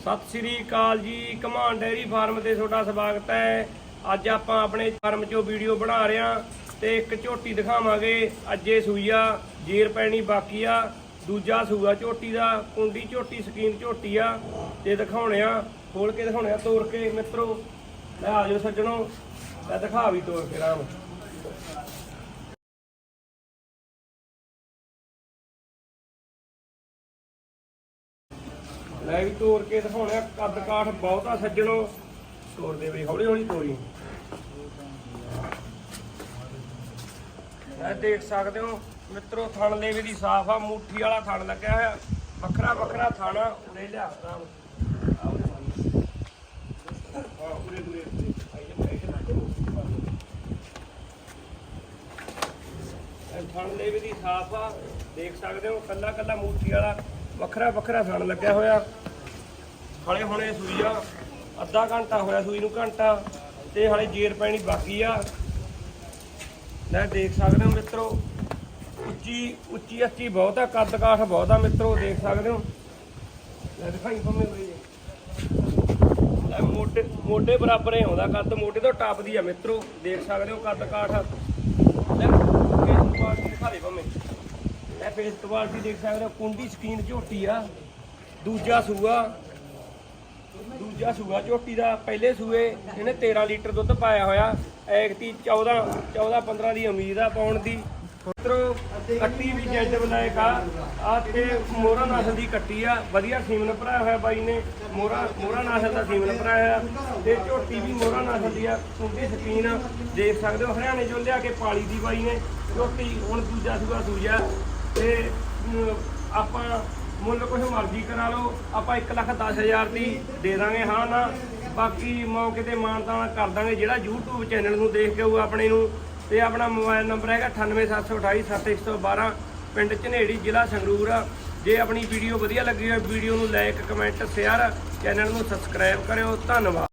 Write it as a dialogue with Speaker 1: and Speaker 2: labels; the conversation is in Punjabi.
Speaker 1: ਸਤਿ ਸ੍ਰੀ ਅਕਾਲ ਜੀ ਕਮਾਨ ਡੈਰੀ ਫਾਰਮ ਤੇ ਤੁਹਾਡਾ ਸਵਾਗਤ ਹੈ। ਅੱਜ ਆਪਾਂ ਆਪਣੇ ਫਾਰਮ 'ਚੋਂ ਵੀਡੀਓ ਬਣਾ ਰਹੇ ਹਾਂ ਤੇ ਇੱਕ ਝੋਟੀ ਦਿਖਾਵਾਂਗੇ। ਅੱਜੇ ਸੂਈਆ, ਜੇਰ ਪੈਣੀ ਬਾਕੀ ਆ। ਦੂਜਾ ਸੂਆ ਝੋਟੀ ਦਾ, ਕੁੰਡੀ ਝੋਟੀ ਸਕੀਨ ਝੋਟੀ ਆ। ਤੇ ਦਿਖਾਉਣੇ ਆ, ਖੋਲ ਕੇ ਦਿਖਾਉਣੇ ਆ ਤੋੜ ਕੇ। ਮਿੱਤਰੋ, ਲੈ ਆ ਜਾਓ ਸੱਜਣੋ ਲੈ ਦਿਖਾ ਵੀ ਤੋੜ ਕੇ ਰਾਮ। ਮੈਂ ਵੀ ਤੋੜ ਕੇ ਦਿਖਾਉਣਾ ਕੱਦ ਕਾਠ ਬਹੁਤਾ ਸੱਜਣੋ। ਤੋੜ ਦੇ ਵੀ ਹੌਲੀ ਹੌਲੀ ਤੋੜੀ ਇਹ ਦੇਖ ਸਕਦੇ ਹੋ, ਮਿੱਤਰੋ, ਥਣ ਲੇਵੇ ਦੀ ਸਾਫ਼ ਆ, ਮੁੱਠੀ ਵਾਲਾ ਥਣ ਲੱਗਿਆ ਹੋਇਆ। ਵੱਖਰਾ ਵੱਖਰਾ ਥਣ ਉਰੇ ਲਿਆ ਰਾਮ ਉਰੇ ਉਰੇ ਥਣ ਲੇਵੇ ਦੀ ਸਾਫ਼ ਆ, ਦੇਖ ਸਕਦੇ ਹੋ ਕੱਲਾ ਕੱਲਾ ਮੁੱਠੀ ਵਾਲਾ। ਵੱਖਰਾ ਵੱਖਰਾ ਸਣ ਲੱਗਿਆ ਹੋਇਆ। ਹਲੇ ਹੁਣੇ ਸੂਈ ਆ, ਅੱਧਾ ਘੰਟਾ ਹੋਇਆ ਸੂਈ ਨੂੰ ਘੰਟਾ, ਤੇ ਹਲੇ ਜੇਰ ਪੈਣੀ ਬਾਕੀ ਆ। ਲੈ ਦੇਖ ਸਕਦੇ ਹੋ ਮਿੱਤਰੋ, ਉੱਚੀ ਉੱਚੀ ਅੱਚੀ ਬਹੁਤ ਆ, ਕੱਦ ਕਾਠ ਬਹੁਤ ਆ ਮਿੱਤਰੋ, ਦੇਖ ਸਕਦੇ ਹੋ। ਲੈ ਦਿਖਾਈ ਪੰਮੇ ਹੋਈ ਲੈ, ਮੋਢੇ ਮੋਢੇ ਬਰਾਬਰ ਹੀ ਆਉਂਦਾ, ਕੱਦ ਮੋਢੇ ਤੋਂ ਟੱਪਦੀ ਆ ਮਿੱਤਰੋ, ਦੇਖ ਸਕਦੇ ਹੋ ਕੱਦ ਕਾਠ। ਲੈ ਫੇਸ ਦਿਖਾ ਦੇ ਪੰਮੇ ਇਹ ਫੇਸ ਕੁਆਲਿਟੀ ਦੇਖ ਸਕਦੇ ਹੋ, ਕੁੰਡੀ ਸਕੀਨ ਝੋਟੀ ਆ, ਦੂਜਾ ਸੂਆ ਦੂਜਾ ਸੂਆ ਝੋਟੀ ਦਾ ਪਹਿਲੇ ਸੂਏ ਇਹਨੇ 13 ਲੀਟਰ ਦੁੱਧ ਪਾਇਆ ਹੋਇਆ ਐਗਤੀ 14 14 15 ਦੀ ਉਮੀਦ ਆ ਪਾਉਣ ਦੀ। ਪੁੱਤਰੋ ਕੱਟੀ ਵੀ ਜੈਡ ਬਲਾਇਕ ਆ ਆ ਤੇ ਮੋਰਾ ਨਸਲ ਦੀ ਕੱਟੀ ਆ, ਵਧੀਆ ਸੀਮਨ ਭਰਾਇਆ ਹੋਇਆ ਬਾਈ ਨੇ ਮੋਰਾ ਮੋਰਾ ਨਸਲ ਦਾ ਸੀਮਨ ਭਰਾਇਆ ਹੋਇਆ, ਤੇ ਝੋਟੀ ਵੀ ਮੋਰਾ ਨਸਲ ਦੀ ਆ, ਕੁੰਡੀ ਸਕੀਨ ਦੇਖ ਸਕਦੇ ਹੋ, ਹਰਿਆਣੇ ਚੋਂ ਲਿਆ ਕੇ ਪਾਲੀ ਦੀ ਬਾਈ ਨੇ, ਝੋਟੀ, ਹੁਣ ਦੂਜਾ ਸੂਆ ਸੂਜਾ। ਤੇ ਅਮ, ਆਪਾਂ ਮੁੱਲ ਕੁਛ ਮਰਜ਼ੀ ਕਰਾ ਲਓ ਆਪਾਂ 1 ਲੱਖ 10 ਹਜ਼ਾਰ ਦੀ ਦੇ ਦਾਂਗੇ ਹਾਂ ਨਾ। ਬਾਕੀ ਮੌਕੇ ਤੇ ਮਾਨਤਾਨਾ ਕਰ ਦਾਂਗੇ ਜਿਹੜਾ YouTube ਚੈਨਲ ਨੂੰ ਦੇਖ ਕੇ ਆਊ ਆਪਣੇ ਨੂੰ। ਤੇ ਆਪਣਾ ਮੋਬਾਈਲ ਨੰਬਰ ਹੈਗਾ 9872871112 ਪਿੰਡ ਝਨੇੜੀ ਜ਼ਿਲ੍ਹਾ ਸੰਗਰੂਰ। ਆ ਜੇ ਆਪਣੀ ਵੀਡੀਓ ਵਧੀਆ ਲੱਗੀ ਹੋਵੇ ਵੀਡੀਓ ਨੂੰ ਲਾਈਕ ਕਮੈਂਟ ਸ਼ੇਅਰ ਚੈਨਲ ਨੂੰ ਸਬਸਕ੍ਰਾਈਬ ਕਰਿਓ। ਧੰਨਵਾਦ।